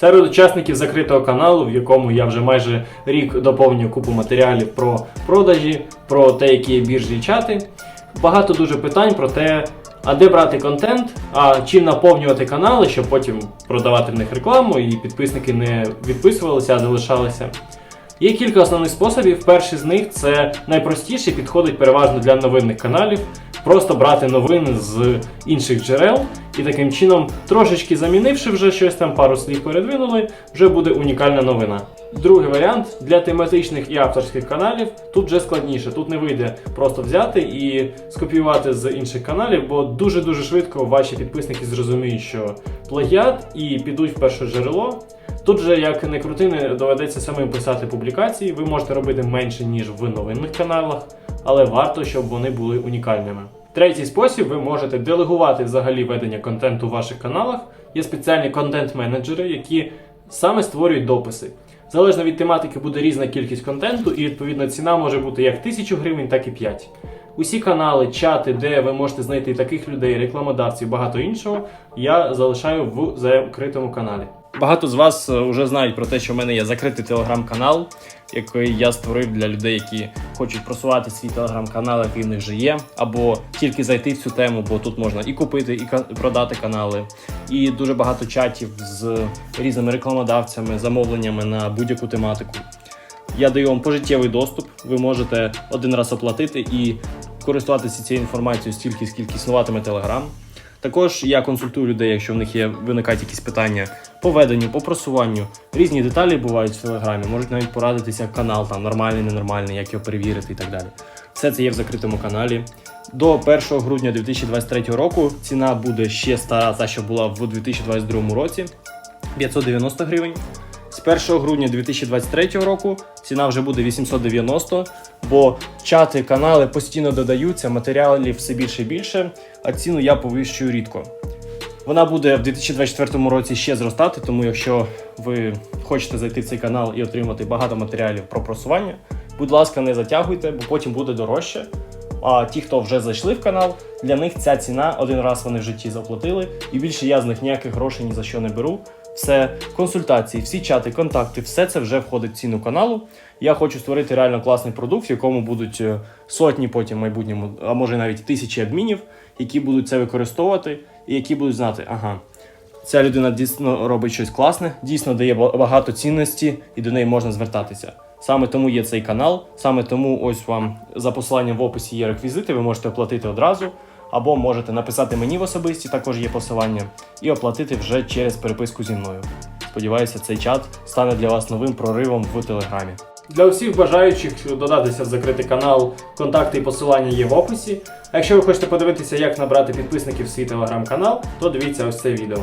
Серед учасників закритого каналу, в якому я вже майже рік доповнюю купу матеріалів про продажі, про те, які є біржі і чати. Багато дуже питань про те, а де брати контент, а чим наповнювати канали, щоб потім продавати в них рекламу і підписники не відписувалися, а залишалися. Є кілька основних способів. Перший з них це найпростіший, підходить переважно для новинних каналів. Просто брати новини з інших джерел і таким чином, трошечки замінивши вже щось там, пару слів передвинули, вже буде унікальна новина. Другий варіант для тематичних і авторських каналів тут вже складніше. Тут не вийде просто взяти і скопіювати з інших каналів, бо дуже-дуже швидко ваші підписники зрозуміють, що плагіат і підуть в перше джерело. Тут же, як не крути, не доведеться самим писати публікації. Ви можете робити менше, ніж в новинних каналах, але варто, щоб вони були унікальними. Третій спосіб ви можете делегувати взагалі ведення контенту у ваших каналах. Є спеціальні контент-менеджери, які саме створюють дописи. Залежно від тематики буде різна кількість контенту, і відповідно ціна може бути як 1000 гривень, так і 5. Усі канали, чати, де ви можете знайти таких людей, рекламодавців, багато іншого, я залишаю в закритому каналі. Багато з вас вже знають про те, що в мене є закритий телеграм-канал, який я створив для людей, які хочуть просувати свій телеграм-канал, який в них вже є, або тільки зайти в цю тему, бо тут можна і купити, і продати канали, і дуже багато чатів з різними рекламодавцями, замовленнями на будь-яку тематику. Я даю вам пожиттєвий доступ. Ви можете один раз оплатити і користуватися цією інформацією стільки, скільки існуватиме Telegram. Також я консультую людей, якщо в них є виникають якісь питання по веденню, по просуванню. Різні деталі бувають в телеграмі. Можуть навіть порадитися канал, там нормальний, ненормальний, як його перевірити і так далі. Все це є в закритому каналі. До 1 грудня 2023 року ціна буде ще стара, та що була в 2022 році 590 гривень. З 1 грудня 2023 року ціна вже буде 890, бо чати, канали постійно додаються, матеріалів все більше і більше, а ціну я повищую рідко. Вона буде в 2024 році ще зростати, тому якщо ви хочете зайти в цей канал і отримати багато матеріалів про просування, будь ласка, не затягуйте, бо потім буде дорожче. А ті, хто вже зайшли в канал, для них ця ціна один раз вони в житті заплатили, і більше я з них ніяких грошей ні за що не беру. Все консультації, всі чати, контакти, все це вже входить в ціну каналу. Я хочу створити реально класний продукт, в якому будуть е, сотні потім в майбутньому, а може навіть тисячі адмінів, які будуть це використовувати і які будуть знати, ага, ця людина дійсно робить щось класне, дійсно дає багато цінності і до неї можна звертатися. Саме тому є цей канал, саме тому ось вам за посиланням в описі є реквізити, ви можете оплатити одразу, або можете написати мені в особисті, також є посилання, і оплатити вже через переписку зі мною. Сподіваюся, цей чат стане для вас новим проривом в телеграмі. Для усіх бажаючих додатися в закритий канал, контакти і посилання є в описі. А якщо ви хочете подивитися, як набрати підписників в свій телеграм-канал, то дивіться ось це відео.